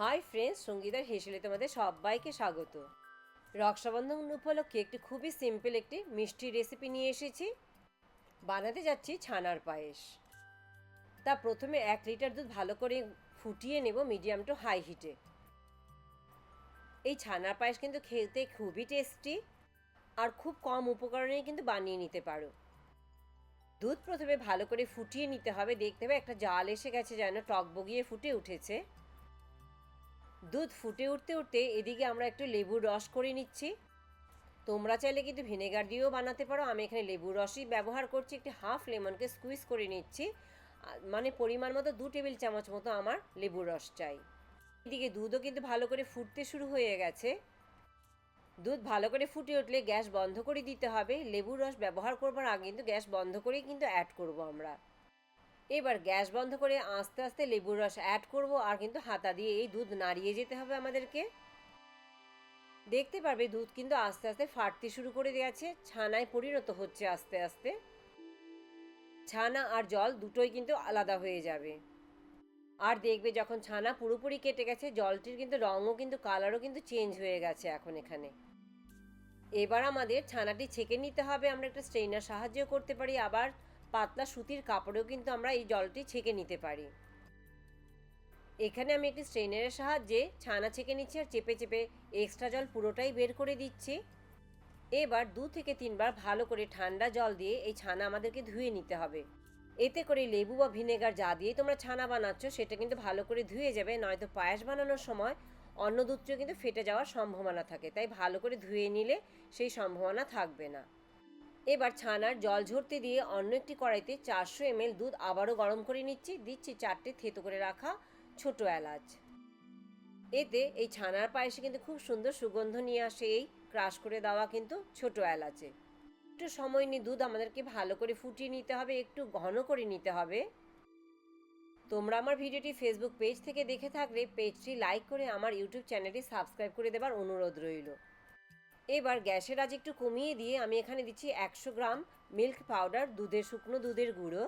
Hi friends সঙ্গীতার হেসেলে তোমাদের সবাইকে স্বাগত। রক্ষাবন্ধন উপলক্ষে একটি খুবই সিম্পল একটি মিষ্টি রেসিপি নিয়ে এসেছি। বানাতে যাচ্ছি ছানার পায়েস। তা প্রথমে এক লিটার দুধ ভালো করে ফুটিয়ে নেব মিডিয়াম টু হাই হিটে এই ছানার পায়েস কিন্তু খেতে খুবই টেস্টি আর খুব কম উপকরণে কিন্তু বানিয়ে নিতে পারো। দুধ প্রথমে ভালো করে ফুটিয়ে নিতে হবে। দেখতে হবে একটা জাল এসে গেছে যেন টক বগিয়ে ফুটে উঠেছে। দুধ ফুটে উঠতে উঠতে এদিকে আমরা একটু লেবুর রস করে নিচ্ছি। তোমরা চাইলে কিন্তু ভিনেগার দিয়েও বানাতে পারো। আমি এখানে লেবুর রসই ব্যবহার করছি, একটি হাফ লেমনকে স্কুইজ করে নিচ্ছি। মানে পরিমাণ মতো দু টেবিল চামচ মতো আমার লেবুর রস চাই। এদিকে দুধও কিন্তু ভালো করে ফুটতে শুরু হয়ে গেছে। দুধ ভালো করে ফুটে উঠলে গ্যাস বন্ধ করে দিতে হবে। লেবুর রস ব্যবহার করবার আগে কিন্তু গ্যাস বন্ধ করেই কিন্তু অ্যাড করব আমরা। এবার গ্যাস বন্ধ করে আস্তে আস্তে লেবুর রস অ্যাড করব আর কিন্তু হাতা দিয়ে এই দুধ নাড়িয়ে যেতে হবে আমাদেরকে। দেখতে পারবে দুধ কিন্তু আস্তে আস্তে ফাটতে শুরু করে দিয়েছে, ছানায় পরিণত হচ্ছে আস্তে আস্তে। ছানা আর জল দুটোই কিন্তু আলাদা হয়ে যাবে। আর দেখবে যখন ছানা পুরোপুরি কেটে গেছে, জলটির কিন্তু রঙও কিন্তু কালারও কিন্তু চেঞ্জ হয়ে গেছে এখন এখানে। এবার আমাদের ছানাটি ছেঁকে নিতে হবে, আমরা একটা স্ট্রেইনার সাহায্য করতে পারি আবার। পাতলা সুতির কাপড়েও কিন্তু আমরা এই জলটি ছেঁকে নিতে পারি। এখানে আমি একটি স্ট্রেনারের সাহায্যে ছানা ছেঁকে নিচ্ছি আর চেপে চেপে এক্সট্রা জল পুরোটাই বের করে দিচ্ছি। এবার দু থেকে তিনবার ভালো করে ঠান্ডা জল দিয়ে এই ছানা আমাদেরকে ধুয়ে নিতে হবে। এতে করে লেবু বা ভিনেগার যা দিয়ে তোমরা ছানা বানাচ্ছ সেটা কিন্তু ভালো করে ধুয়ে যাবে, নয়তো পায়েস বানানোর সময় অন্য দুধটিও কিন্তু ফেটে যাওয়ার সম্ভাবনা থাকে। তাই ভালো করে ধুয়ে নিলে সেই সম্ভাবনা থাকবে না। এবার ছানার জল ঝরতে দিয়ে অন্য একটি কড়াইতে চারশো এমএল দুধ আবারও গরম করে নিচ্ছি। দিচ্ছি চারটে থেতো করে রাখা ছোট এলাচ। এতে এই ছানার পায়েসে কিন্তু খুব সুন্দর সুগন্ধ নিয়ে আসে। এই ক্রাশ করে দেওয়া কিন্তু ছোট এলাচে। একটু সময় নিয়ে দুধ আমাদেরকে ভালো করে ফুটিয়ে নিতে হবে, একটু ঘন করে নিতে হবে। তোমরা আমার ভিডিওটি ফেসবুক পেজ থেকে দেখে থাকলে পেজটি লাইক করে আমার ইউটিউব চ্যানেলটি সাবস্ক্রাইব করে দেবার অনুরোধ রইল। এবার গ্যাসের আজ একটু কমিয়ে দিয়ে আমি এখানে দিচ্ছি একশো গ্রাম মিল্ক পাউডার, দুধের শুকনো দুধের গুঁড়ো।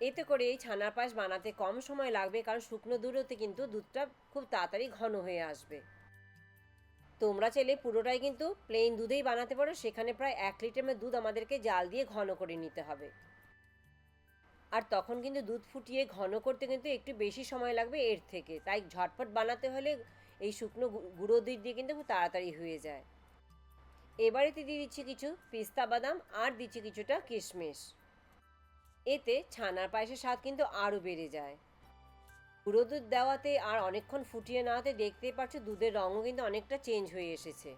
এতে করে এই ছানার পায়েস বানাতে কম সময় লাগবে, কারণ শুকনো দুধতে কিন্তু দুধটা খুব তাড়াতাড়ি ঘন হয়ে আসবে। তোমরা চাইলে পুরোটাই কিন্তু প্লেন দুধেই বানাতে পারো, সেখানে প্রায় এক লিটার দুধ আমাদেরকে জাল দিয়ে ঘন করে নিতে হবে। আর তখন কিন্তু দুধ ফুটিয়ে ঘন করতে কিন্তু একটু বেশি সময় লাগবে এর থেকে। তাই ঝটপট বানাতে হলে এই শুকনো গুঁড়ো দুধ দিয়ে কিন্তু খুব তাড়াতাড়ি হয়ে যায়। এবারেতে দিয়ে দিচ্ছি কিছু পিস্তা বাদাম আর দিচ্ছি কিছুটা কিশমিশ। এতে ছানার পায়েসের স্বাদ কিন্তু আরও বেড়ে যায়। গুঁড়ো দুধ দেওয়াতে আর অনেকক্ষণ ফুটিয়ে নেওয়াতে দেখতেই পাচ্ছ দুধের রঙও কিন্তু অনেকটা চেঞ্জ হয়ে এসেছে।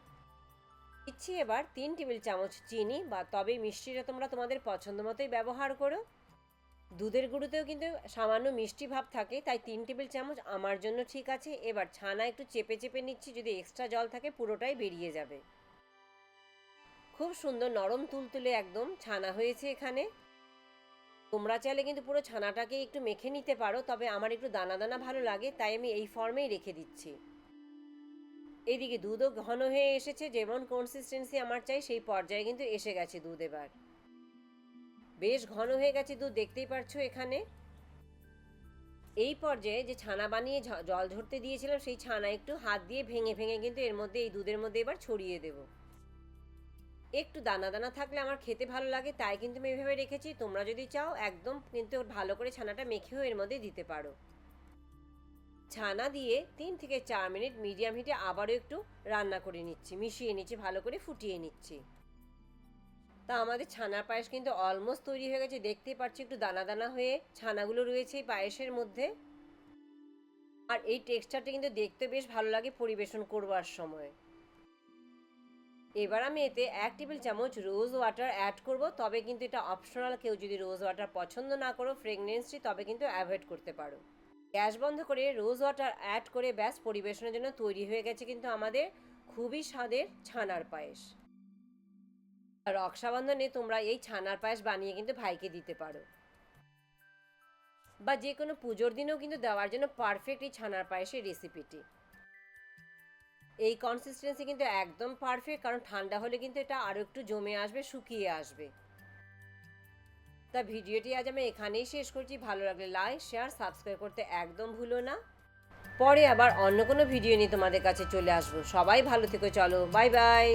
দিচ্ছি এবার তিন টেবিল চামচ চিনি বা তবে মিষ্টিটা তোমরা তোমাদের পছন্দ মতোই ব্যবহার করো। দুধের গুঁড়োতেও কিন্তু সামান্য মিষ্টি ভাব থাকে, তাই তিন টেবিল চামচ আমার জন্য ঠিক আছে। এবার ছানা একটু চেপে চেপে নিচ্ছি, যদি এক্সট্রা জল থাকে পুরোটাই বেরিয়ে যাবে। খুব সুন্দর নরম তুলতুলে একদম ছানা হয়েছে এখানে। তোমরা চাইলে কিন্তু পুরো ছানাটাকে একটু মেখে নিতে পারো, তবে আমার একটু দানা দানা ভালো লাগে, তাই আমি এই ফর্মেই রেখে দিচ্ছি। এইদিকে দুধও ঘন হয়ে এসেছে, যেমন কনসিস্টেন্সি আমার চাই, সেই পর্যায়ে কিন্তু এসে গেছে দুধ এবার। বেশ ঘন হয়ে গেছে দুধ, দেখতেই পারছ এখানে? এই পর্যায়ে যে ছানা বানিয়ে জল ঝরতে দিয়েছিলাম, সেই ছানা একটু হাত দিয়ে ভেঙে ভেঙে কিন্তু এর মধ্যে, এই দুধের মধ্যে এবার ছড়িয়ে দেবো। একটু দানা দানা থাকলে আমার খেতে ভালো লাগে, তাই কিন্তু আমি এভাবে রেখেছি। তোমরা যদি চাও, একদম কিন্তু ভালো করে ছানাটা মেখেও এর মধ্যে দিতে পারো। ছানা দিয়ে তিন থেকে চার মিনিট মিডিয়াম হিটে আবারও একটু রান্না করে নিচ্ছি, মিশিয়ে নিচ্ছি, ভালো করে ফুটিয়ে নিচ্ছি। তা আমাদের ছানার পায়েস কিন্তু অলমোস্ট তৈরি হয়ে গেছে। দেখতেই পাচ্ছি একটু দানা দানা হয়ে ছানাগুলো রয়েছে এই পায়েসের মধ্যে। আর এই টেক্সচারটা কিন্তু দেখতে বেশ ভালো লাগে পরিবেশন করবার সময়। এবার আমি এতে এক টেবিল চামচ রোজ ওয়াটার অ্যাড করব। তবে কিন্তু এটা অপশনাল কেউ যদি রোজ ওয়াটার পছন্দ না করো ফ্রেগনেন্সটি তবে কিন্তু অ্যাভয়েড করতে পারো। গ্যাস বন্ধ করে রোজ ওয়াটার অ্যাড করে ব্যাস, পরিবেশনের জন্য তৈরি হয়ে গেছে কিন্তু আমাদের খুবই স্বাদের ছানার পায়েস। রক্ষাবন্ধনে তোমরা এই ছানার পায়েস বানিয়ে কিন্তু ভাইকে দিতে পারো। বা যে কোনো পুজোর দিনেও কিন্তু দেওয়ার জন্য পারফেক্ট এই ছানার পায়েসের রেসিপিটি এই কনসিস্টেন্সি কিন্তু একদম পারফেক্ট কারণ ঠান্ডা হলে কিন্তু এটা আরও একটু জমে আসবে, শুকিয়ে আসবে। তা ভিডিওটি আজ আমি এখানেই শেষ করছি। ভালো লাগলে লাইক শেয়ার সাবস্ক্রাইব করতে একদম ভুলো না। পরে আবার অন্য কোনো ভিডিও নিয়ে তোমাদের কাছে চলে আসব। সবাই ভালো থেকো, চলো বাই বাই